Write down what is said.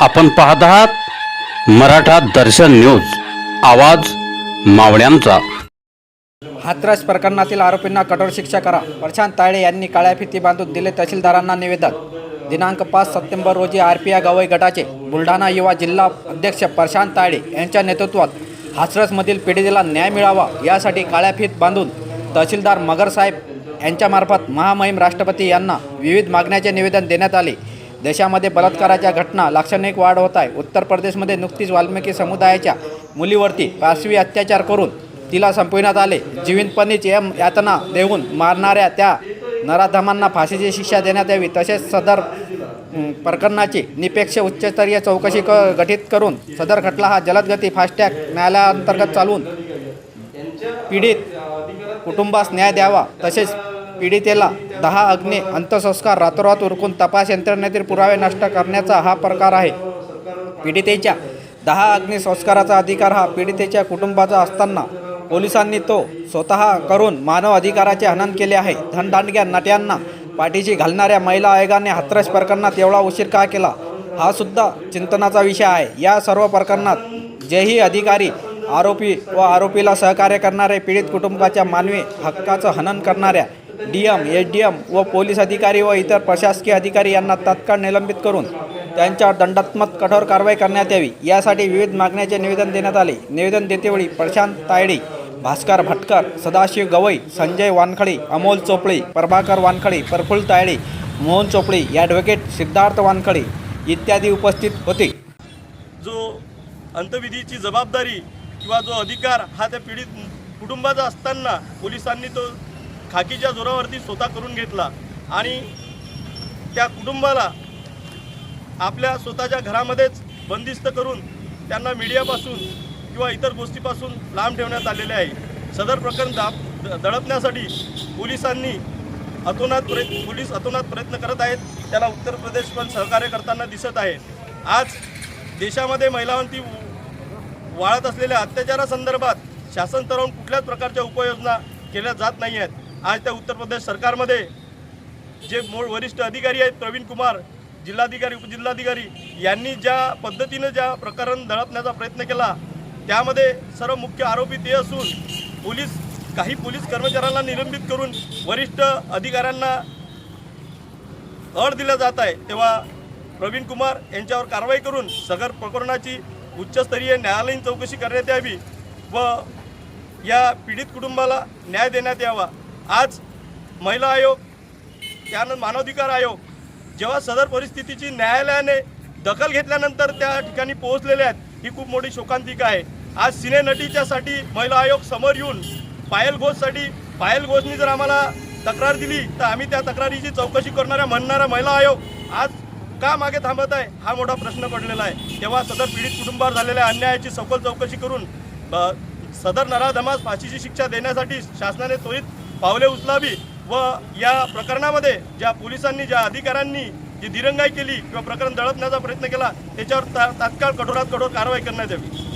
आपण पाहत आहात मराठा दर्शन न्यूज. आवाज मावळ्यांचा. हाथरस प्रकरणातील आरोपींना कठोर शिक्षा करा. प्रशांत ताळे यांनी काळ्या फिती बांधून दिले तहसीलदारांना निवेदन. दिनांक पाच सप्टेंबर रोजी आर पी आय गवई गटाचे बुलढाणा युवा जिल्हा अध्यक्ष प्रशांत तायडे यांच्या नेतृत्वात हाथरसमधील पीडितेला न्याय मिळावा यासाठी काळ्या फीत बांधून तहसीलदार मगरसाहेब यांच्यामार्फत महामहिम राष्ट्रपती यांना विविध मागण्याचे निवेदन देण्यात आले. देशामध्ये बलात्काराच्या घटना लाक्षणिक वाढ होत आहे उत्तर प्रदेशमध्ये नुकतीच वाल्मिकी समुदायाच्या मुलीवरती पाशवी अत्याचार करून तिला संपविण्यात आले. जीवितपणीच यम यातना देऊन मारणाऱ्या त्या नराधमांना फाशीची शिक्षा देण्यात यावी. तसेच सदर प्रकरणाची निपेक्ष उच्चस्तरीय चौकशी क गठीत करून सदर खटला हा जलदगती फास्टॅग न्यायालयाअंतर्गत चालवून पीडित कुटुंबास न्याय द्यावा. तसेच पीडितेला दहा अग्नी अंत्यसंस्कार रातोरात उरकून तपास यंत्रणेतील पुरावे नष्ट करण्याचा हा प्रकार आहे. पीडितेच्या दहा अग्निसंस्काराचा अधिकार हा पीडितेच्या कुटुंबाचा असताना पोलिसांनी तो स्वतः करून मानव अधिकाराचे हनन केले आहे. धनदांडग्या नट्यांना पाठीशी घालणाऱ्या महिला आयोगाने हाथरस प्रकरणात एवढा उशीर का केला? हा सुद्धा चिंतनाचा विषय आहे. या सर्व प्रकरणात जेही अधिकारी आरोपी व आरोपीला सहकार्य करणारे पीडित कुटुंबाच्या मानवी हक्काचं हनन करणाऱ्या D M H D M व पोलीस अधिकारी व इतर प्रशासकीय अधिकारी यांना तात्काळ निलंबित करून त्यांच्यावर दंडात्मक कठोर कारवाई करण्यात यावी. यासाठी विविध मागण्याचे निवेदन देण्यात आले. निवेदन देतेवेळी प्रशांत तायडे भास्कर भटकर सदाशिव गवई संजय वानखळे अमोल चोपळे प्रभाकर वानखळे प्रफुल्ल तायडे मोहन चोपळे ॲडव्होकेट सिद्धार्थ वानखळे इत्यादी उपस्थित होते. जो अंतविधीची जबाबदारी किंवा जो अधिकार हा त्या पीडित कुटुंबाचा असताना पोलिसांनी तो खाकीच्या जोरावरती स्वतः करून घेतला आणि त्या कुटुंबाला आपल्या स्वतःच्या घरामध्येच बंदिस्त करून त्यांना मीडियापासून किंवा इतर गोष्टीपासून लांब ठेवण्यात आलेले आहे. सदर प्रकरण दाब द- दडपण्यासाठी पोलिसांनी अतोनात प्रयत्न पोलीस अतोनात प्रयत्न करत आहेत. त्याला उत्तर प्रदेश पण सहकार्य करताना दिसत आहे. आज देशामध्ये महिलांवरती वाढत असलेल्या अत्याचारासंदर्भात शासन स्तरावरून कुठल्याच प्रकारच्या उपाययोजना केल्या जात नाही आहेत. आज त्या उत्तर प्रदेश सरकारमध्ये जे मूळ वरिष्ठ अधिकारी आहेत प्रवीण कुमार जिल्हाधिकारी उपजिल्हाधिकारी यांनी ज्या पद्धतीनं ज्या प्रकरण दळपण्याचा प्रयत्न केला त्यामध्ये सर्व मुख्य आरोपी ते असून पोलीस काही पोलीस कर्मचाऱ्यांना निलंबित करून वरिष्ठ अधिकाऱ्यांना अड दिला जात आहे. तेव्हा प्रवीण कुमार यांच्यावर कारवाई करून सगर प्रकरणाची उच्चस्तरीय न्यायालयीन चौकशी करण्यात यावी व या पीडित कुटुंबाला न्याय देण्यात यावा. आज महिला आयोग त्यानंतर मानवाधिकार आयोग जेव्हा सदर परिस्थितीची न्यायालयाने दखल घेतल्यानंतर त्या ठिकाणी पोहोचलेल्या आहेत ही खूप मोठी शोकांतिका आहे. आज सिनेनटीच्यासाठी महिला आयोग समोर येऊन पायल घोषसाठी पायल घोषनी जर आम्हाला तक्रार दिली तर आम्ही त्या तक्रारीची चौकशी करणाऱ्या म्हणणारा महिला आयोग आज का मागे थांबत आहे हा मोठा प्रश्न पडलेला आहे. तेव्हा सदर पीडित कुटुंबावर झालेल्या अन्यायाची सखोल चौकशी करून ब- सदर नराधमास फाशीची शिक्षा देण्यासाठी शासनाने त्वरित पावले उचलावी व या प्रकरणामध्ये ज्या पोलिसांनी ज्या अधिकाऱ्यांनी जी दिरंगाई केली किंवा प्रकरण दळपण्याचा प्रयत्न केला त्याच्यावर ता तात्काळ कठोरात कठोर कारवाई करण्यात यावी.